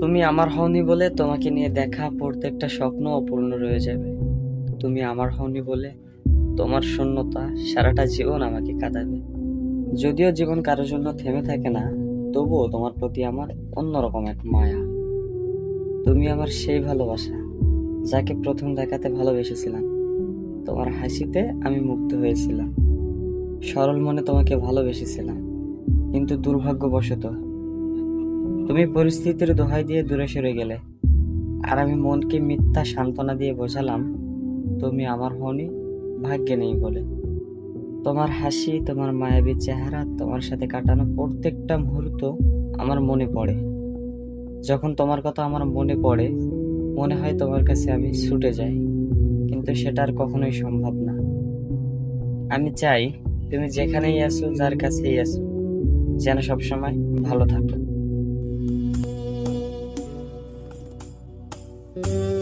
তুমি আমার হওনি বলে তোমাকে নিয়ে দেখা প্রত্যেকটা স্বপ্ন অপূর্ণ রয়ে যাবে। তুমি আমার হওনি বলে তোমার শূন্যতা সারাটা জীবন আমাকে কাঁদাবে। যদিও জীবন কারোর জন্য থেমে থাকে না, তবুও তোমার প্রতি আমার অন্যরকম এক মায়া। তুমি আমার সেই ভালোবাসা যাকে প্রথম দেখাতে ভালোবেসেছিলাম। তোমার হাসিতে আমি মুগ্ধ হয়েছিলাম। সরল মনে তোমাকে ভালোবেসেছিলাম, কিন্তু দুর্ভাগ্যবশত তুমি পরিস্থিতির দোহাই দিয়ে দূরে সরে গেলে। আর আমি মনকে মিথ্যা সান্ত্বনা দিয়ে বোঝালাম, তুমি আমার হনি ভাগ্যে নেই বলে। তোমার হাসি, তোমার মায়াবী চেহারা, তোমার সাথে কাটানো প্রত্যেকটা মুহূর্ত আমার মনে পড়ে। যখন তোমার কথা আমার মনে পড়ে, মনে হয় তোমার কাছে আমি ছুটে যাই, কিন্তু সেটা আর কখনোই সম্ভব না। আমি চাই তুমি যেখানেই আছো, যার কাছেই আছো, যেন সবসময় ভালো থাকো। Thank you.